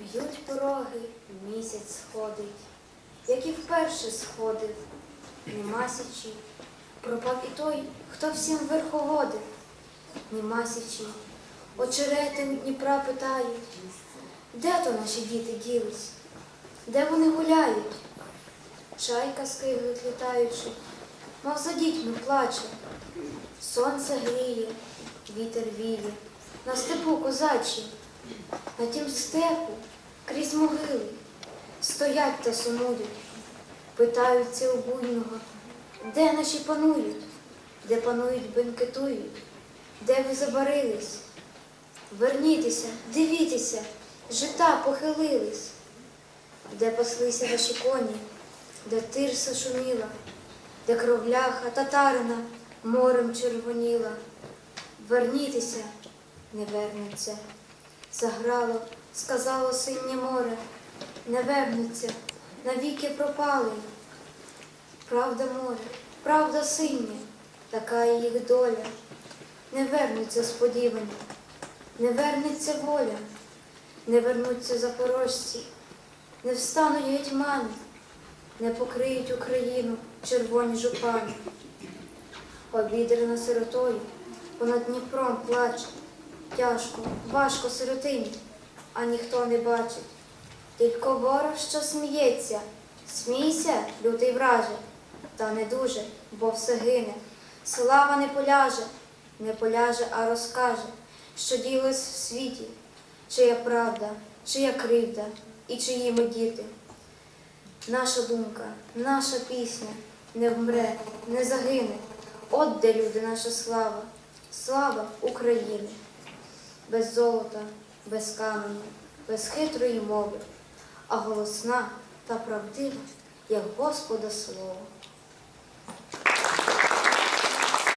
Б'ють пороги, місяць сходить, як і вперше сходив, нема січі, пропав і той, хто всім верховодив, нема січі, очерети Дніпра питають, де то наші діти ділись, де вони гуляють? Чайка скиглить літаючи, мов за дітьми плаче, сонце гріє, вітер віє, на степу козачі. На тім степу крізь могили стоять та сумують, питаються у буйного, де наші панують, де панують, бенкетують, де ви забарились? Вернітеся, дивіться, жита похилились, де паслися ваші коні, де тирса шуміла, де кровляха татарина морем червоніла. Вернітеся, не вернеться. Заграло, сказало синє море, не вернеться, навіки пропали. Правда море, правда синє, така і їх доля. Не вернуться сподівані, не вернеться воля, не вернуться запорожці, не встануть гетьмани, не покриють Україну червоні жупани. Обідрана сиротою, понад Дніпром плаче. Тяжко, важко сиротині, а ніхто не бачить. Тільки ворог, що сміється, смійся, лютий враже, та не дуже, бо все гине. Слава не поляже, не поляже, а розкаже, що ділось в світі, чия правда, чия кривда і чиї ми діти. Наша думка, наша пісня не вмре, не загине. От де люди, наша слава, слава України без золота, без каменю, без хитрої мови, а голосна та правдива, як Господа слово.